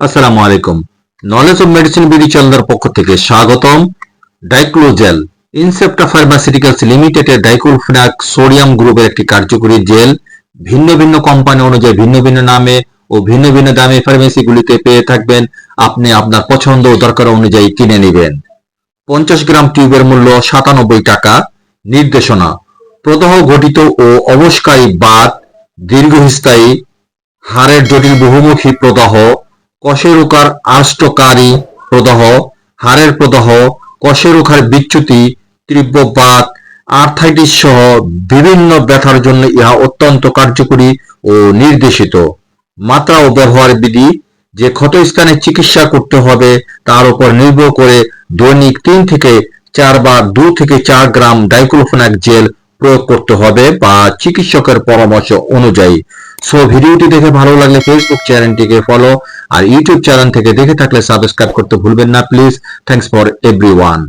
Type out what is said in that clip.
আসসালামু আলাইকুম। Knowledge of medicine BD চন্দ্র পক্ষ থেকে স্বাগতম। ডাইক্লোজেল ইনসেপ্টা ফার্মাসিউটিক্যালস লিমিটেডের ডাইক্লোফিনাক সোডিয়াম গ্রুপের একটি কার্যকরী জেল। ভিন্ন ভিন্ন কোম্পানি অনুযায়ী ভিন্ন ভিন্ন নামে ও ভিন্ন ভিন্ন দামে ফার্মেসিগুলিতে পেয়ে থাকবেন। আপনি আপনার পছন্দ ও দরকার অনুযায়ী কিনে নেবেন। পঞ্চাশ গ্রাম টিউবের মূল্য সাতানব্বই টাকা। নির্দেশনা প্রদাহ ঘটিত ও অবস্কারী বাত দীর্ঘস্থায়ী হাড়ের জটিল বহুমুখী প্রদাহ, কশেরুকার আষ্টকারী প্রদাহ, হাড়ের প্রদাহ, কশেরুকার বিচ্যুতি, তীব্র বাত আর্থাইটিস সহ বিভিন্ন ব্যথার জন্য ইহা অত্যন্ত কার্যকরী ও নির্দেশিত। মাত্রা ও ব্যবহার বিধি, যে ক্ষতস্থানে চিকিৎসা করতে হবে, তার উপর নির্ভর করে দৈনিক তিন থেকে চারবার দু থেকে চার গ্রাম ডাইক্লোফেনাক জেল প্রয়োগ করতে হবে বা চিকিৎসকের পরামর্শ অনুযায়ী। সো ভিডিওটি দেখে ভালো লাগলে ফেসবুক চ্যানেলটিকে ফলো আর ইউটিউব চ্যানেল থেকে দেখে থাকলে সাবস্ক্রাইব করতে ভুলবেন না প্লিজ থ্যাঙ্কস ফর এভরিওয়ান